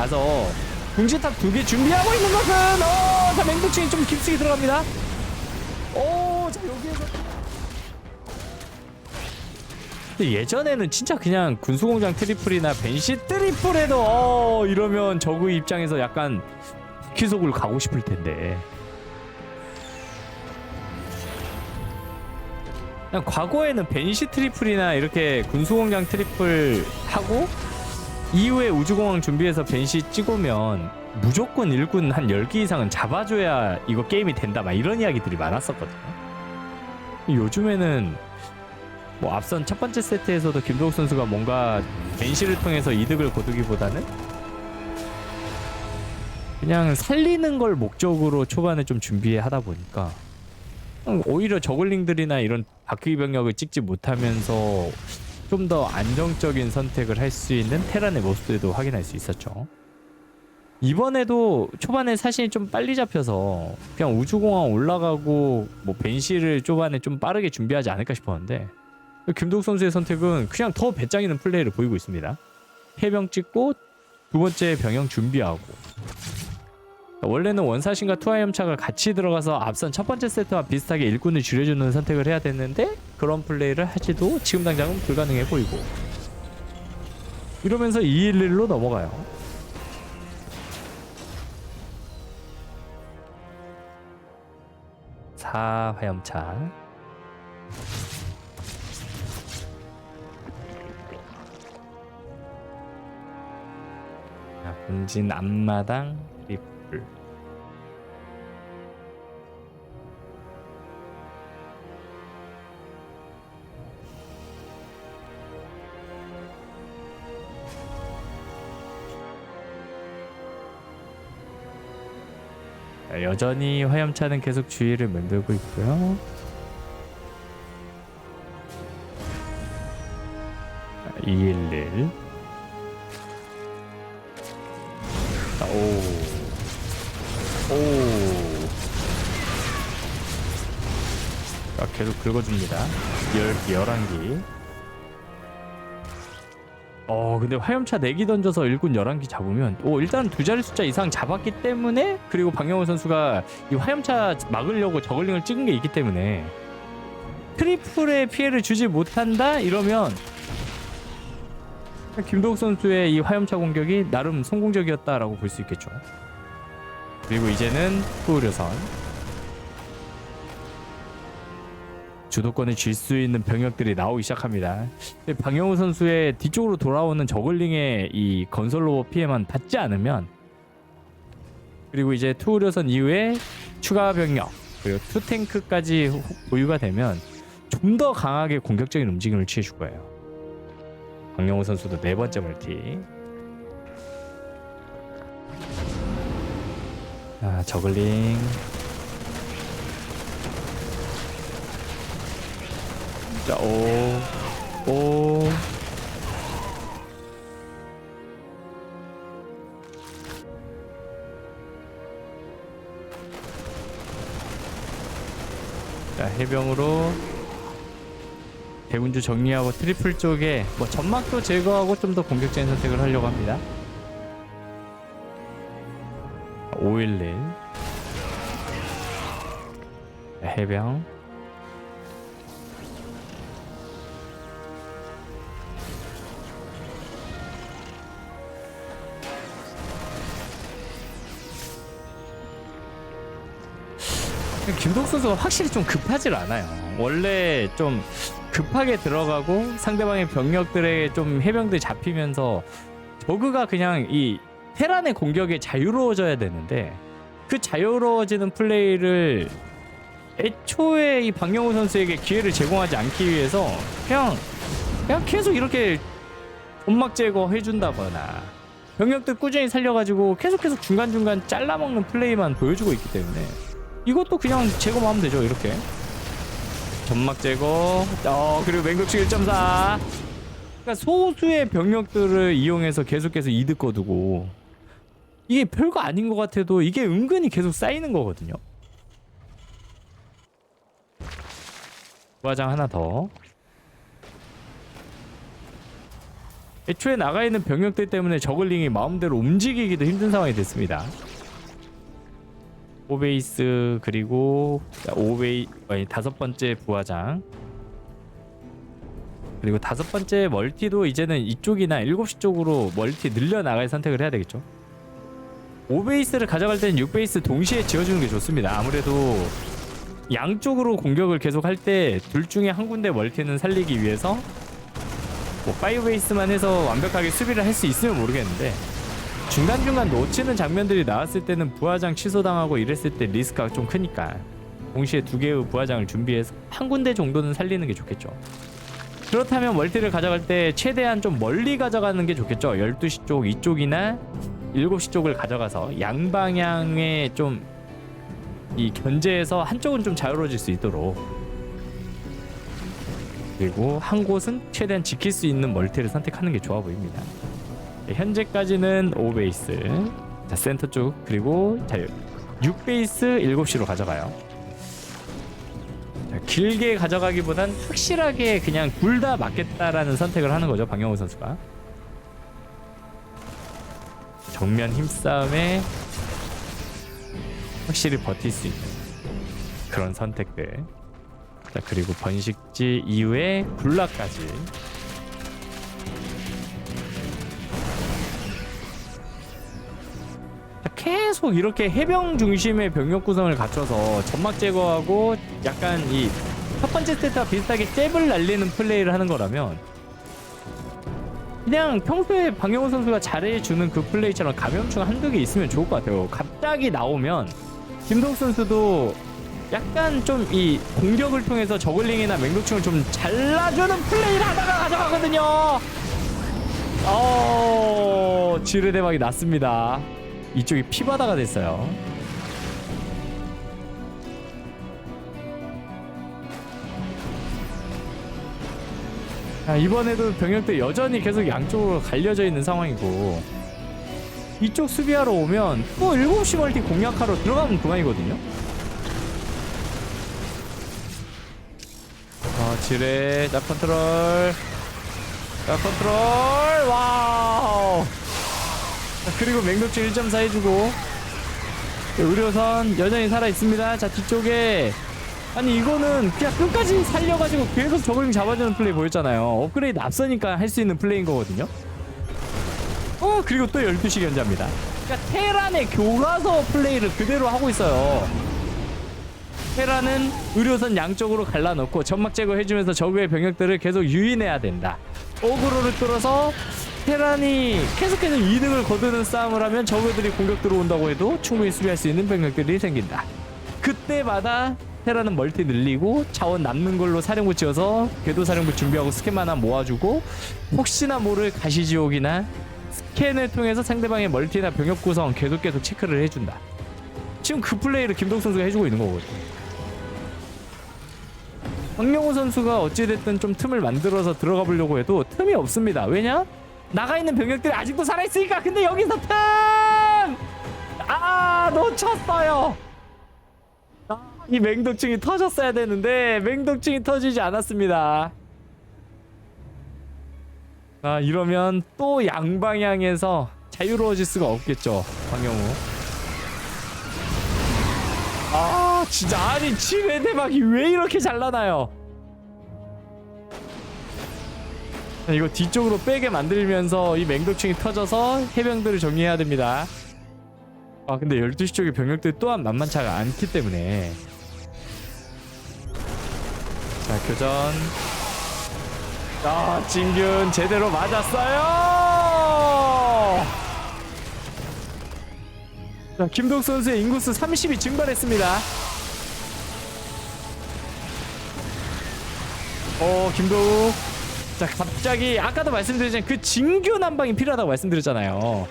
나서 궁지탑 두 개 준비하고 있는 것은 어, 자 맹독충이 좀 깊숙이 들어갑니다. 오, 자 여기에서 예전에는 진짜 그냥 군수공장 트리플이나 벤시 트리플에도 어 이러면 저그 입장에서 약간 키속을 가고 싶을 텐데 그냥 과거에는 벤시 트리플이나 이렇게 군수공장 트리플 하고 이후에 우주공항 준비해서 벤시 찍으면 무조건 일군 한 10개 이상은 잡아줘야 이거 게임이 된다 막 이런 이야기들이 많았었거든요. 요즘에는 뭐 앞선 첫 번째 세트에서도 김도욱 선수가 뭔가 벤시를 통해서 이득을 거두기보다는 그냥 살리는 걸 목적으로 초반에 좀 준비하다 보니까 오히려 저글링들이나 이런 바퀴 병력을 찍지 못하면서 좀 더 안정적인 선택을 할 수 있는 테란의 모습들도 확인할 수 있었죠. 이번에도 초반에 사실 좀 빨리 잡혀서 그냥 우주공항 올라가고 뭐 벤시를 초반에 좀 빠르게 준비하지 않을까 싶었는데 김도욱 선수의 선택은 그냥 더 배짱이는 플레이를 보이고 있습니다. 해병 찍고 두 번째 병영 준비하고 원래는 원사신과 투하염차가 같이 들어가서 앞선 첫 번째 세트와 비슷하게 일꾼을 줄여주는 선택을 해야 됐는데 그런 플레이를 하지도 지금 당장은 불가능해 보이고. 이러면서 211로 넘어가요. 사 화염차. 자, 본진 앞마당 리플 자, 여전히 화염차는 계속 주의를 만들고 있고요. 211 계속 긁어줍니다. 10기, 11기. 어, 근데 화염차 4기 던져서 일군 11기 잡으면, 오, 일단 두 자리 숫자 이상 잡았기 때문에, 그리고 박영호 선수가 이 화염차 막으려고 저글링을 찍은 게 있기 때문에, 트리플에 피해를 주지 못한다? 이러면, 김도욱 선수의 이 화염차 공격이 나름 성공적이었다라고 볼 수 있겠죠. 그리고 이제는 후우려선 주도권을 쥘 수 있는 병력들이 나오기 시작합니다. 방영우 선수의 뒤쪽으로 돌아오는 저글링의 이 건설 로봇 피해만 받지 않으면 그리고 이제 투우려선 이후에 추가 병력 그리고 투 탱크까지 보유가 되면 좀 더 강하게 공격적인 움직임을 취해줄 거예요. 박영호 선수도 네 번째 멀티. 아 저글링. 자 오. 오. 자 해병으로 대군주 정리하고 트리플 쪽에 뭐 점막도 제거하고 좀 더 공격적인 선택을 하려고 합니다. 김동 선수가 확실히 좀 급하질 않아요. 원래 좀 급하게 들어가고 상대방의 병력들에게 좀 해병들 잡히면서 저그가 그냥 이 테란의 공격에 자유로워져야 되는데 그 자유로워지는 플레이를 애초에 이 박영호 선수에게 기회를 제공하지 않기 위해서 그냥 그냥 계속 이렇게 점막 제거 해준다거나 병력들 꾸준히 살려가지고 계속 계속 중간 중간 잘라먹는 플레이만 보여주고 있기 때문에 이것도 그냥 제거만 하면 되죠 이렇게. 점막 제거. 어 그리고 맹독충 1.4 그러니까 소수의 병력들을 이용해서 계속해서 이득 거두고. 이게 별거 아닌 것 같아도 이게 은근히 계속 쌓이는 거거든요. 부화장 하나 더. 애초에 나가 있는 병력들 때문에 저글링이 마음대로 움직이기도 힘든 상황이 됐습니다. 오베이스 그리고 오베이 아니 다섯 번째 부하장 그리고 다섯 번째 멀티도 이제는 이쪽이나 일곱 시 쪽으로 멀티 늘려 나갈 선택을 해야 되겠죠. 5베이스를 가져갈 때는 6베이스 동시에 지어주는 게 좋습니다. 아무래도 양쪽으로 공격을 계속 할 때 둘 중에 한 군데 멀티는 살리기 위해서 뭐 5베이스만 해서 완벽하게 수비를 할 수 있으면 모르겠는데 중간중간 놓치는 장면들이 나왔을 때는 부하장 취소당하고 이랬을 때 리스크가 좀 크니까 동시에 두 개의 부하장을 준비해서 한 군데 정도는 살리는 게 좋겠죠. 그렇다면 멀티를 가져갈 때 최대한 좀 멀리 가져가는 게 좋겠죠. 12시 쪽 이쪽이나 7시 쪽을 가져가서 양방향에 좀 이 견제에서 한쪽은 좀 자유로워질 수 있도록 그리고 한 곳은 최대한 지킬 수 있는 멀티를 선택하는 게 좋아 보입니다. 네, 현재까지는 5베이스. 자 센터 쪽 그리고 자 6베이스 7시로 가져가요. 자, 길게 가져가기보단 확실하게 그냥 둘 다 맞겠다라는 선택을 하는 거죠 박영호 선수가. 정면 힘싸움에 확실히 버틸 수 있는 그런 선택들. 자 그리고 번식지 이후에 굴라까지 계속 이렇게 해병 중심의 병력 구성을 갖춰서 점막 제거하고 약간 이 첫 번째 세트와 비슷하게 잽을 날리는 플레이를 하는 거라면 그냥 평소에 박영호 선수가 잘해주는 그 플레이처럼 감염충 한두 개 있으면 좋을 것 같아요. 갑자기 나오면 김동 선수도 약간 좀 이 공격을 통해서 저글링이나 맹독충을 좀 잘라주는 플레이를 하다가 가져가거든요. 어, 지뢰 대박이 났습니다. 이쪽이 피바다가 됐어요. 자, 이번에도 병력들 여전히 계속 양쪽으로 갈려져 있는 상황이고 이쪽 수비하러 오면 또 7시 멀티 공략하러 들어가면 그만이거든요. 어, 지뢰, 자 컨트롤, 자 컨트롤, 와우. 자, 그리고 맹독충 1.4 해주고 자, 의료선 여전히 살아 있습니다. 자 뒤쪽에 아니 이거는 그냥 끝까지 살려가지고 계속 저글링 잡아주는 플레이 보였잖아요. 업그레이드 앞서니까 할 수 있는 플레이인 거거든요. 어 그리고 또 12시 견제합니다. 그러니까 테란의 교과서 플레이를 그대로 하고 있어요. 테란은 의료선 양쪽으로 갈라놓고 점막 제거해주면서 적의 병력들을 계속 유인해야 된다. 어그로를 끌어서 테란이 계속해서 이득을 거두는 싸움을 하면 적들이 공격 들어온다고 해도 충분히 수비할 수 있는 병력들이 생긴다. 그때마다 테라는 멀티 늘리고 자원 남는 걸로 사령부 지어서 궤도 사령부 준비하고 스캔 하나 모아주고 혹시나 모를 가시지옥이나 스캔을 통해서 상대방의 멀티나 병력 구성 계속 계속 체크를 해준다. 지금 그 플레이를 김동 선수가 해주고 있는 거거든요. 박영호 선수가 어찌됐든 좀 틈을 만들어서 들어가 보려고 해도 틈이 없습니다. 왜냐? 나가 있는 병력들이 아직도 살아 있으니까 근데 여기서 틈! 아 놓쳤어요. 아, 이 맹독충이 터졌어야 되는데 맹독충이 터지지 않았습니다. 아 이러면 또 양방향에서 자유로워질 수가 없겠죠 황영우. 아 진짜 아니 지뢰 대박이 왜 이렇게 잘 나나요? 이거 뒤쪽으로 빼게 만들면서 이 맹독충이 터져서 해병들을 정리해야 됩니다. 아 근데 12시 쪽의 병력들 또한 만만치가 않기 때문에. 자 교전. 아 진균 제대로 맞았어요! 자 김동 선수의 인구수 30이 증발했습니다. 어 김도우 자 갑자기 아까도 말씀드렸지만 그 진균 한 방이 필요하다고 말씀드렸잖아요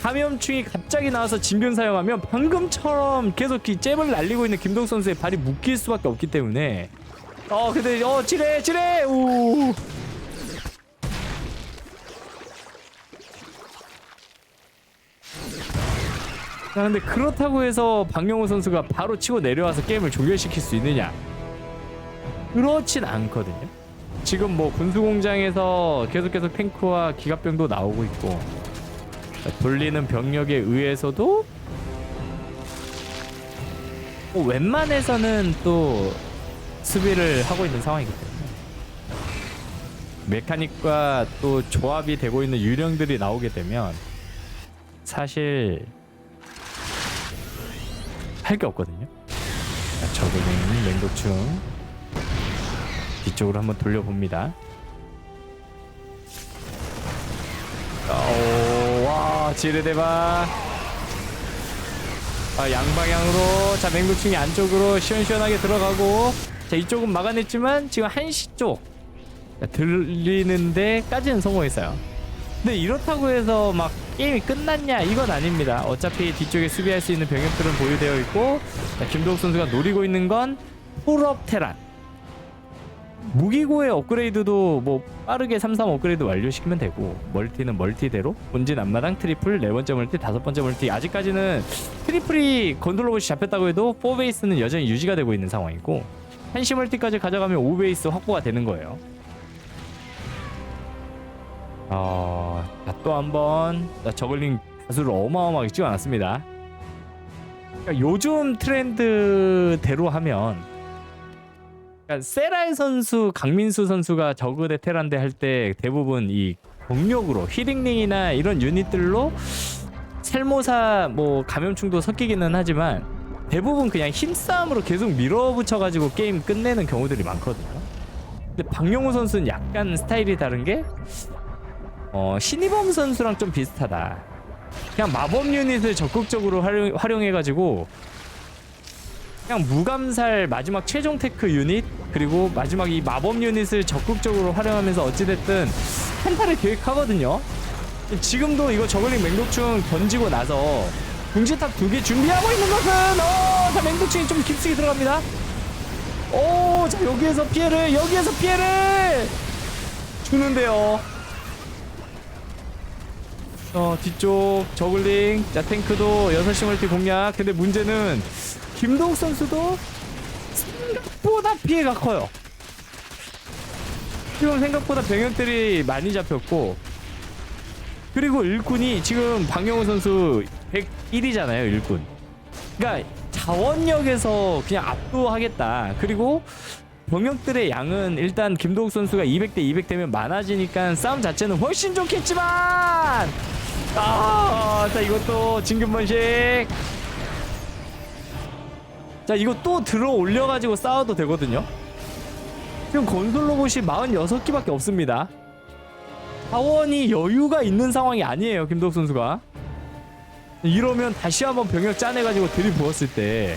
감염충이 갑자기 나와서 진균 사용하면 방금처럼 계속 이 잽을 날리고 있는 김동 선수의 발이 묶일 수밖에 없기 때문에 어 근데 어 지뢰 지뢰 우 자, 근데 그렇다고 해서 박영호 선수가 바로 치고 내려와서 게임을 종결시킬 수 있느냐? 그렇진 않거든요. 지금 뭐 군수공장에서 계속 계속 탱크와 기갑병도 나오고 있고 자, 돌리는 병력에 의해서도 뭐 웬만해서는 또 수비를 하고 있는 상황이기 때문에 메카닉과 또 조합이 되고 있는 유령들이 나오게 되면 사실 할 게 없거든요. 자, 저글링 맹독충 뒤쪽으로 한번 돌려봅니다. 오, 와 지르대바 아, 양방향으로 자 맹독충이 안쪽으로 시원시원하게 들어가고 자 이쪽은 막아냈지만 지금 한시 쪽 자, 들리는데까지는 성공했어요. 근데 이렇다고 해서 막 게임이 끝났냐 이건 아닙니다. 어차피 뒤쪽에 수비할 수 있는 병력들은 보유되어 있고 자, 김도욱 선수가 노리고 있는 건 풀업 테란 무기고의 업그레이드도 뭐 빠르게 3-3 업그레이드 완료시키면 되고 멀티는 멀티대로 본진 앞마당 트리플 네 번째 멀티 다섯 번째 멀티. 아직까지는 트리플이 건설 로봇이 잡혔다고 해도 4베이스는 여전히 유지가 되고 있는 상황이고 한시 멀티까지 가져가면 5베이스 확보가 되는 거예요. 어, 자, 또 한번. 자, 저글링 다수를 어마어마하게 찍어놨습니다. 그러니까 요즘 트렌드대로 하면 그러니까 세라이 선수, 강민수 선수가 저그 대 테란대 할때 대부분 이 공력으로 히딩링이나 이런 유닛들로 셀모사 뭐 감염충도 섞이기는 하지만 대부분 그냥 힘싸움으로 계속 밀어붙여가지고 게임 끝내는 경우들이 많거든요. 근데 박용호 선수는 약간 스타일이 다른 게 어, 신이범 선수랑 좀 비슷하다. 그냥 마법 유닛을 적극적으로 활용, 활용해가지고 그냥 무감살 마지막 최종 테크 유닛 그리고 마지막 이 마법 유닛을 적극적으로 활용하면서 어찌됐든 펜타를 계획하거든요. 지금도 이거 저글링 맹독충 던지고 나서 궁지탑 두 개 준비하고 있는 것은 어, 자 맹독충이 좀 깊숙이 들어갑니다. 오, 자 여기에서 피해를 여기에서 피해를 주는데요. 어 뒤쪽 저글링 자 탱크도 6시 멀티 공략 근데 문제는 김동욱 선수도 생각보다 피해가 커요. 지금 생각보다 병력들이 많이 잡혔고 그리고 일꾼이 지금 박영호 선수 101이잖아요 일꾼. 그러니까 자원력에서 그냥 압도하겠다. 그리고 병력들의 양은 일단 김도욱 선수가 200대 200 되면 많아지니까 싸움 자체는 훨씬 좋겠지만 아, 자 이것도 진균번식. 자 이거 또 들어 올려가지고 싸워도 되거든요. 지금 건설 로봇이 46기밖에 없습니다. 자원이 여유가 있는 상황이 아니에요 김도욱 선수가. 이러면 다시 한번 병력 짜내가지고 들이부었을 때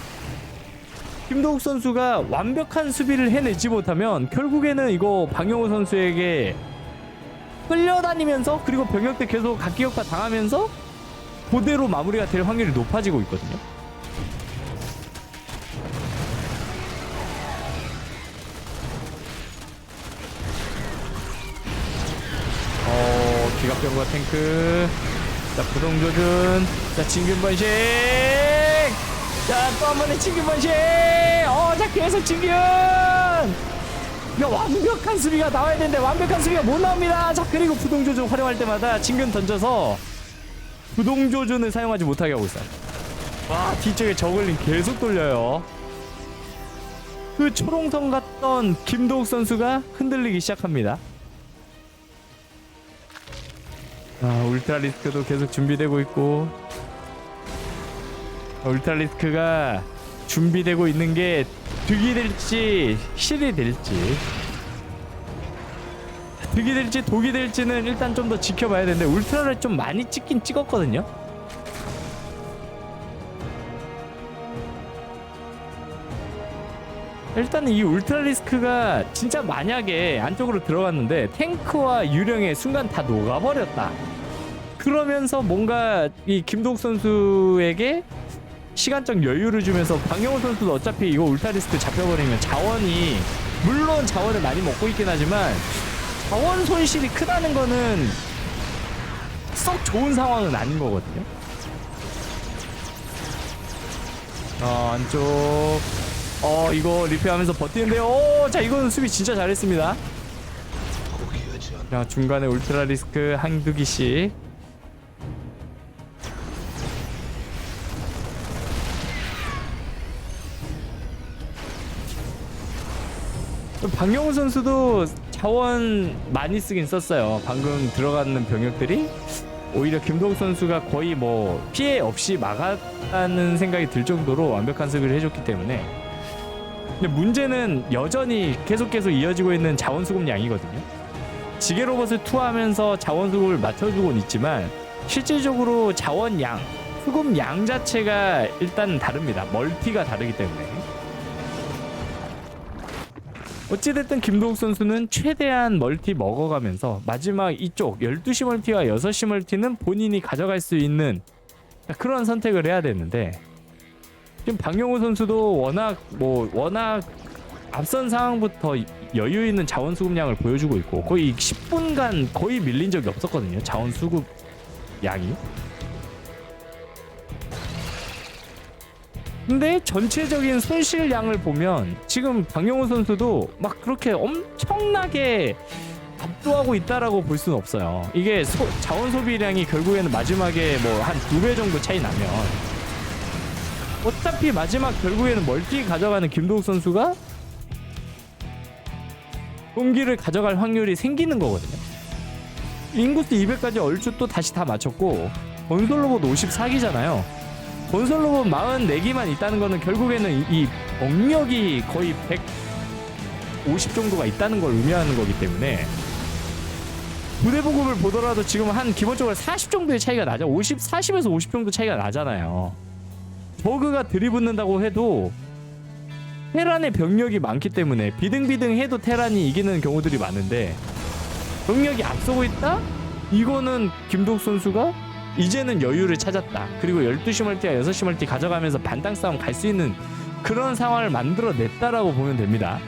김도욱 선수가 완벽한 수비를 해내지 못하면 결국에는 이거 방영호 선수에게 끌려다니면서 그리고 병력들 계속 각기격파 당하면서 그대로 마무리가 될 확률이 높아지고 있거든요. 병과 탱크. 자, 부동조준. 자, 진균번식. 자, 또 한 번의 진균번식. 어, 자, 계속 진균. 야 완벽한 수비가 나와야 되는데 완벽한 수비가 못 나옵니다. 자 그리고 부동조준 활용할 때마다 진균 던져서 부동조준을 사용하지 못하게 하고 있어요. 와 뒤쪽에 저글링 계속 돌려요. 그 초롱성 같던 김도욱 선수가 흔들리기 시작합니다. 아 울트라 리스크도 계속 준비되고 있고. 울트라 리스크가 준비되고 있는 게 득이 될지 실이 될지. 득이 될지 독이 될지는 일단 좀 더 지켜봐야 되는데 울트라를 좀 많이 찍긴 찍었거든요 일단 이 울트라 리스크가 진짜 만약에 안쪽으로 들어갔는데 탱크와 유령에 순간 다 녹아버렸다 그러면서 뭔가 이 김동 선수에게 시간적 여유를 주면서 박영호 선수도 어차피 이거 울타리스크 잡혀버리면 자원이 물론 자원을 많이 먹고 있긴 하지만 자원 손실이 크다는 거는 썩 좋은 상황은 아닌 거거든요. 어 안쪽 어 이거 리페하면서 버티는데요. 오, 자 이거는 수비 진짜 잘했습니다. 자 중간에 울트라 리스크 한두 기씩 박영우 선수도 자원 많이 쓰긴 썼어요. 방금 들어가는 병력들이 오히려 김동욱 선수가 거의 뭐 피해 없이 막았다는 생각이 들 정도로 완벽한 수비를 해줬기 때문에 근데 문제는 여전히 계속 계속 이어지고 있는 자원 수급 양이거든요. 지게 로봇을 투하하면서 자원 수급을 맞춰주곤 있지만 실질적으로 자원 양, 수급 양 자체가 일단 다릅니다. 멀티가 다르기 때문에. 어찌됐든 김동욱 선수는 최대한 멀티 먹어가면서 마지막 이쪽 12시 멀티와 6시 멀티는 본인이 가져갈 수 있는 그런 선택을 해야 되는데 지금 박영호 선수도 워낙 뭐 워낙 앞선 상황부터 여유 있는 자원 수급량을 보여주고 있고 거의 10분간 거의 밀린 적이 없었거든요. 자원 수급 양이. 근데 전체적인 손실량을 보면 지금 박영호 선수도 막 그렇게 엄청나게 압도하고 있다라고 볼 수는 없어요. 이게 소- 자원 소비량이 결국에는 마지막에 뭐 한 두 배 정도 차이 나면 어차피 마지막 결국에는 멀티 가져가는 김도욱 선수가 경기를 가져갈 확률이 생기는 거거든요. 인구수 200까지 얼추 또 다시 다 맞췄고 건설 로봇 54기잖아요. 건설 로봇 44기만 있다는 거는 결국에는 이, 이 병력이 거의 150 정도가 있다는 걸 의미하는 거기 때문에 부대 보급을 보더라도 지금 한 기본적으로 40 정도의 차이가 나죠. 50, 40에서 50 정도 차이가 나잖아요. 버그가 들이붙는다고 해도 테란의 병력이 많기 때문에 비등비등 해도 테란이 이기는 경우들이 많은데 병력이 앞서고 있다? 이거는 김독 선수가 이제는 여유를 찾았다. 그리고 12시 멀티와 6시 멀티 가져가면서 반당 싸움 갈 수 있는 그런 상황을 만들어냈다라고 보면 됩니다.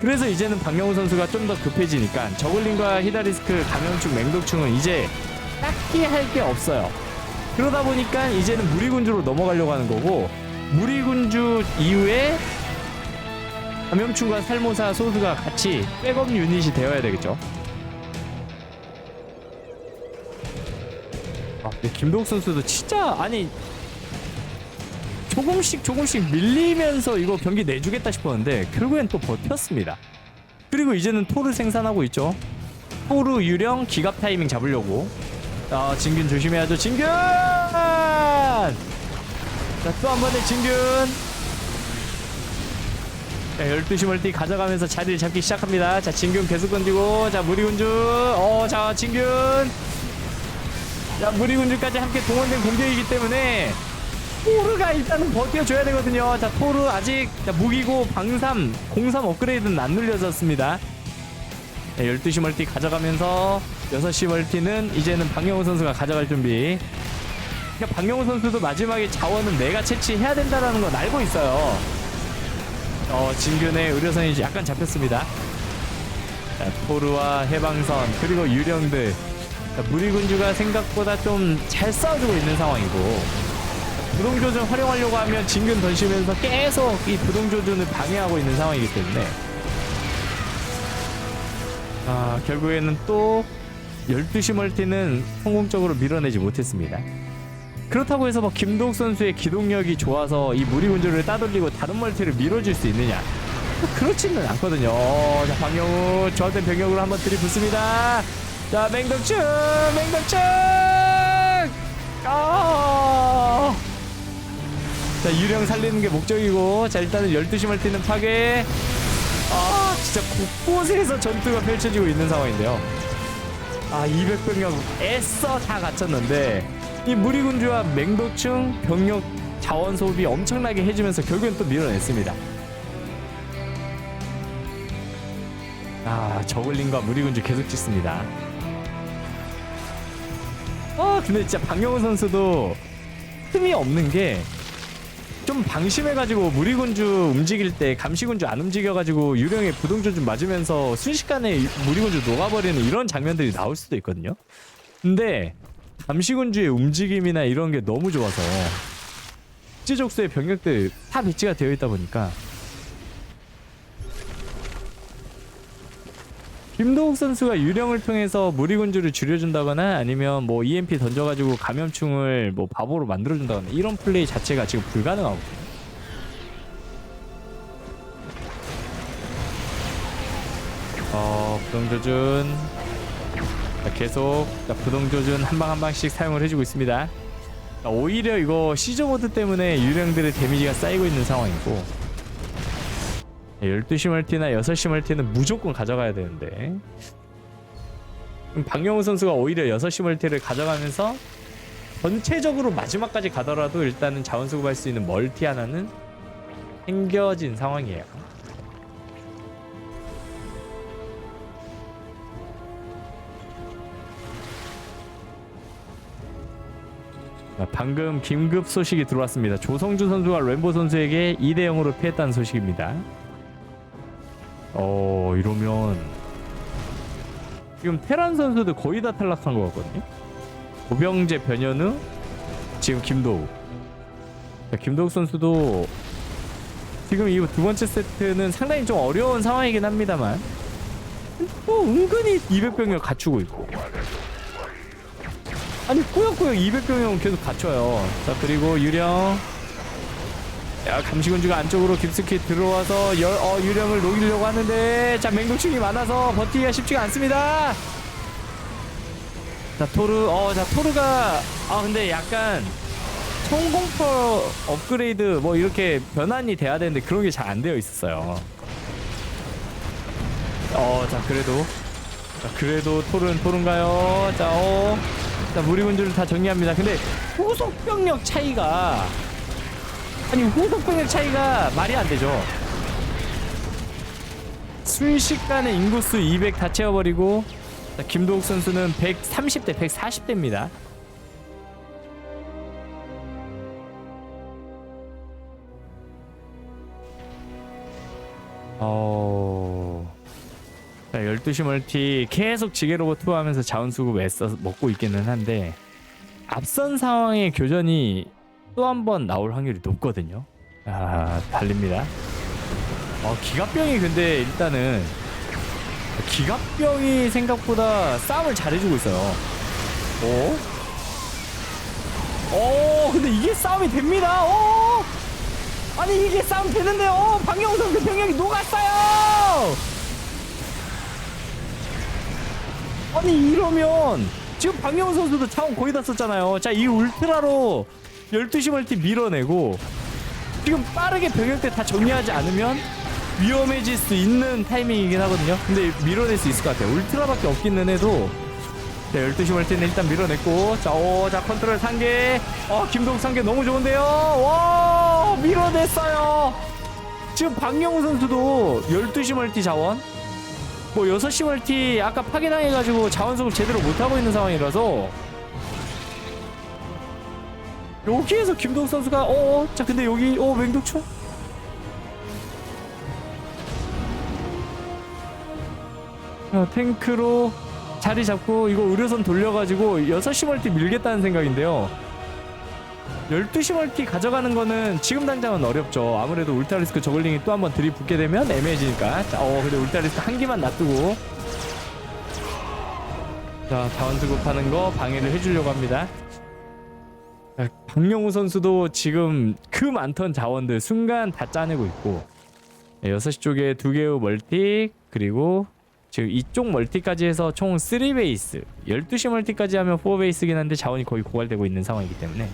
그래서 이제는 박영우 선수가 좀 더 급해지니까 저글링과 히다리스크 감염충 맹독충은 이제 딱히 할 게 없어요. 그러다 보니까 이제는 무리군주로 넘어가려고 하는 거고 무리군주 이후에 감염충과 살모사 소수가 같이 백업 유닛이 되어야 되겠죠. 아, 근데 김동욱 선수도 진짜 아니 조금씩 조금씩 밀리면서 이거 경기 내주겠다 싶었는데 결국엔 또 버텼습니다. 그리고 이제는 토를 생산하고 있죠. 토르 유령 기갑 타이밍 잡으려고. 자, 진균 조심해야죠. 진균! 자, 또 한 번의 진균. 자, 12시 멀티 가져가면서 자리를 잡기 시작합니다. 자, 진균 계속 던지고, 자, 무리군주. 어, 자, 진균. 자, 무리군주까지 함께 동원된 공격이기 때문에 토르가 일단은 버텨줘야 되거든요. 자, 토르 아직 자, 무기고 방삼, 공삼 업그레이드는 안 눌려졌습니다. 자, 12시 멀티 가져가면서 6시 멀티는 이제는 박영호 선수가 가져갈 준비. 그러니까 박영호 선수도 마지막에 자원은 내가 채취해야 된다는 건 알고 있어요. 어, 진균의 의료선이 약간 잡혔습니다. 자, 토르와 해방선 그리고 유령들 자, 무리군주가 생각보다 좀 잘 싸워주고 있는 상황이고 부동조준 활용하려고 하면 진균 던지면서 계속 이 부동조준을 방해하고 있는 상황이기 때문에 아 결국에는 또 12시 멀티는 성공적으로 밀어내지 못했습니다. 그렇다고 해서 뭐 김동 선수의 기동력이 좋아서 이 무리군주를 따돌리고 다른 멀티를 밀어줄 수 있느냐? 뭐 그렇지는 않거든요. 어, 자, 방영우 저한테 병력으로 한번 들이붓습니다. 자, 맹독충! 맹독충! 아! 자, 유령 살리는 게 목적이고, 자, 일단은 12시 멀티는 파괴. 아, 진짜 곳곳에서 전투가 펼쳐지고 있는 상황인데요. 아, 200병력 애써 다 갖췄는데, 이 무리군주와 맹독충 병력 자원 소비 엄청나게 해주면서 결국엔 또 밀어냈습니다. 아, 저글링과 무리군주 계속 찍습니다. 아 근데 진짜 박영호 선수도 틈이 없는 게 좀 방심해가지고 무리군주 움직일 때 감시군주 안 움직여가지고 유령의 부동조 좀 맞으면서 순식간에 무리군주 녹아버리는 이런 장면들이 나올 수도 있거든요. 근데 감시군주의 움직임이나 이런 게 너무 좋아서 국지족수의 병력들 다 배치가 되어 있다 보니까 김도욱 선수가 유령을 통해서 무리군주를 줄여준다거나 아니면 뭐 EMP 던져가지고 감염충을 뭐 바보로 만들어준다거나 이런 플레이 자체가 지금 불가능하거든요. 어, 부동조준 자, 계속 자, 부동조준 한 방 한 방씩 사용을 해주고 있습니다. 자, 오히려 이거 시저 모드 때문에 유령들의 데미지가 쌓이고 있는 상황이고 12시 멀티나 6시 멀티는 무조건 가져가야 되는데 박영우 선수가 오히려 6시 멀티를 가져가면서 전체적으로 마지막까지 가더라도 일단은 자원 수급할 수 있는 멀티 하나는 생겨진 상황이에요. 자, 방금 긴급 소식이 들어왔습니다. 조성주 선수가 램보 선수에게 2대 0으로 피했다는 소식입니다. 어 이러면 지금 테란 선수도 거의 다 탈락한 것 같거든요. 고병재 변현우 지금 김도우. 자, 김도우 선수도 지금 이 두 번째 세트는 상당히 좀 어려운 상황이긴 합니다만 또 은근히 200병력 갖추고 있고 아니 꾸역꾸역 200병력은 계속 갖춰요. 자 그리고 유령 야 감시군주가 안쪽으로 깊숙이 들어와서 열, 어, 유령을 녹이려고 하는데 자 맹독충이 많아서 버티기가 쉽지가 않습니다. 자 토르 어자 토르가 아 근데 약간 총공포 업그레이드 뭐 이렇게 변환이 돼야 되는데 그런 게 잘 안 되어 있었어요. 어자 그래도 자 그래도 토르는 자어 자 무리군주를 다 정리합니다. 근데 후속 병력 차이가 아니 후속 병력 차이가 말이 안 되죠. 순식간에 인구수 200 다 채워버리고 자, 김도욱 선수는 130대 140대입니다. 어... 자, 12시 멀티 계속 지게로봇 투하하면서 자원 수급 애써 먹고 있기는 한데 앞선 상황의 교전이 또 한 번 나올 확률이 높거든요. 아, 달립니다. 어, 기갑병이 근데 일단은 기갑병이 생각보다 싸움을 잘해주고 있어요. 오? 오, 근데 이게 싸움이 됩니다. 오! 아니 이게 싸움 되는데요. 박영우 선수 병력이 녹았어요. 아니 이러면 지금 박영우 선수도 차원 거의 다 썼잖아요. 자, 이 울트라로 12시 멀티 밀어내고 지금 빠르게 병력대 다 정리하지 않으면 위험해질 수 있는 타이밍이긴 하거든요. 근데 밀어낼 수 있을 것 같아요. 울트라밖에 없기는 해도 자, 12시 멀티는 일단 밀어냈고 자, 오, 자 컨트롤 상계 어, 김동 상계 너무 좋은데요. 와, 밀어냈어요. 지금 박영우 선수도 12시 멀티 자원 뭐 6시 멀티 아까 파괴당해가지고 자원 수급 제대로 못하고 있는 상황이라서 여기에서 김동 선수가 어, 자 근데 여기 어 맹독충 자, 탱크로 자리 잡고 이거 의료선 돌려가지고 6시 멀티 밀겠다는 생각인데요. 12시 멀티 가져가는 거는 지금 당장은 어렵죠. 아무래도 울타리스크 저글링이 또 한번 들이붙게 되면 애매해지니까. 자, 어 근데 울타리스크 한 개만 놔두고. 자 자원 수급하는 거 방해를 해주려고 합니다. 자, 박영우 선수도 지금 그 많던 자원들 순간 다 짜내고 있고 네, 6시 쪽에 두 개의 멀티 그리고 지금 이쪽 멀티까지 해서 총 3베이스 12시 멀티까지 하면 4베이스긴 한데 자원이 거의 고갈되고 있는 상황이기 때문에.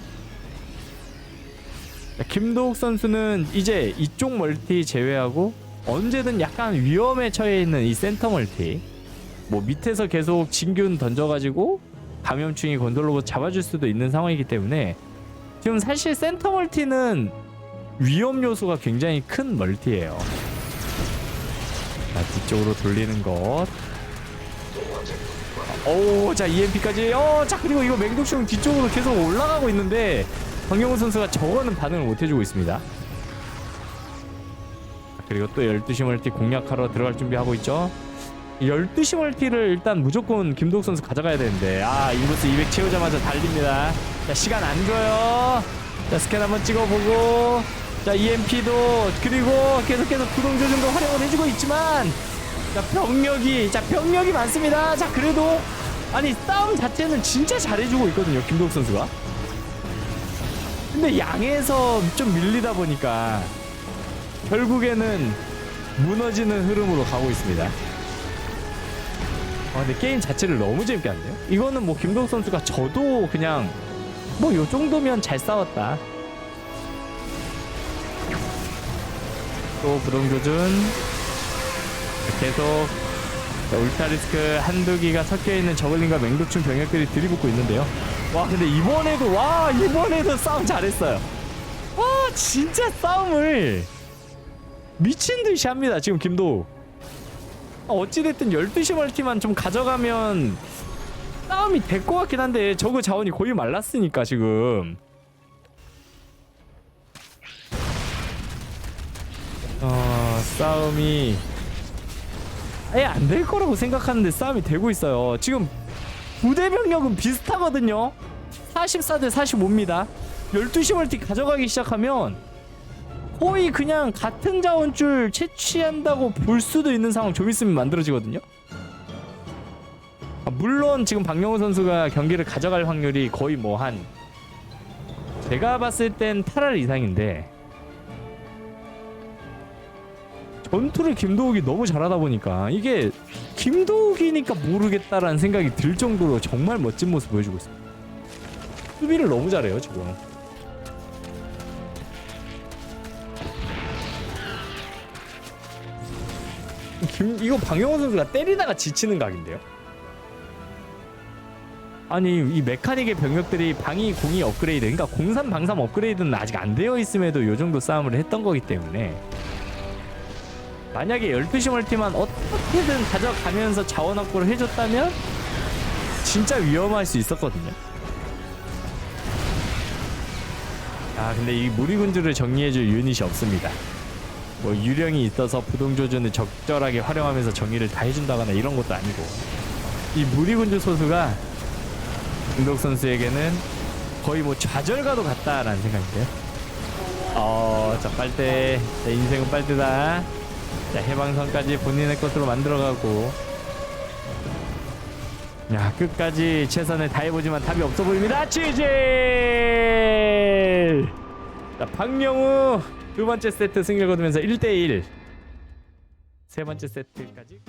자, 김도욱 선수는 이제 이쪽 멀티 제외하고 언제든 약간 위험에 처해 있는 이 센터 멀티 뭐 밑에서 계속 진균 던져가지고 감염충이 건설로봇 잡아줄 수도 있는 상황이기 때문에 지금 사실 센터 멀티는 위험 요소가 굉장히 큰 멀티예요. 자 뒤쪽으로 돌리는 것. 오, 자 EMP까지. 어, 자 그리고 이거 맹독충 뒤쪽으로 계속 올라가고 있는데 박영호 선수가 저거는 반응을 못 해주고 있습니다. 자, 그리고 또 12시 멀티 공략하러 들어갈 준비하고 있죠. 12시 멀티를 일단 무조건 김도욱 선수 가져가야 되는데 아 인구수 200 채우자마자 달립니다 자 시간 안 줘요 자 스캔 한번 찍어보고 자 EMP도 그리고 계속해서 구동 조준도 활용을 해주고 있지만 자 병력이 자 병력이 많습니다. 자 그래도 아니 싸움 자체는 진짜 잘해주고 있거든요 김도욱 선수가. 근데 양에서 좀 밀리다 보니까 결국에는 무너지는 흐름으로 가고 있습니다. 아 근데 게임 자체를 너무 재밌게 하는데요? 이거는 뭐 김도욱 선수가 저도 그냥 뭐 요 정도면 잘 싸웠다. 또 부동조준 계속 울타리스크 한두 기가 섞여 있는 저글링과 맹독충 병력들이 들이붙고 있는데요. 와 근데 이번에도 와 이번에도 싸움 잘했어요. 와 진짜 싸움을 미친 듯이 합니다 지금 김도우. 아, 어찌됐든 12시 멀티만 좀 가져가면 싸움이 될 것 같긴 한데 저그 자원이 거의 말랐으니까 지금. 어 싸움이 아예 안 될 거라고 생각하는데 싸움이 되고 있어요. 지금 부대 병력은 비슷하거든요. 44대 45입니다. 12시 멀티 가져가기 시작하면 거의 그냥 같은 자원줄 채취한다고 볼 수도 있는 상황 좀 있으면 만들어지거든요. 아, 물론 지금 박영호 선수가 경기를 가져갈 확률이 거의 뭐 한 제가 봤을 땐 8할 이상인데 전투를 김도욱이 너무 잘하다 보니까 이게 김도욱이니까 모르겠다라는 생각이 들 정도로 정말 멋진 모습 보여주고 있습니다. 수비를 너무 잘해요 지금. 김 이거 방영호 선수가 때리다가 지치는 각인데요. 아니 이 메카닉의 병력들이 방위 공이 업그레이드 그러니까 공삼 방삼 업그레이드는 아직 안 되어 있음에도 요 정도 싸움을 했던 거기 때문에. 만약에 12시 멀티만 어떻게든 가져가면서 자원 확보를 해줬다면 진짜 위험할 수 있었거든요. 아 근데 이 무리군주를 정리해줄 유닛이 없습니다. 뭐 유령이 있어서 부동조준을 적절하게 활용하면서 정리를 다 해준다거나 이런 것도 아니고. 이 무리군주 소수가 김덕 선수에게는 거의 뭐 좌절과도 같다라는 생각인데요. 어, 자 빨대, 자, 인생은 빨대다. 자 해방선까지 본인의 것으로 만들어가고, 야 끝까지 최선을 다해보지만 답이 없어 보입니다. 취재. 자 박명우 두 번째 세트 승리를 거두면서 1대1. 세 번째 세트까지.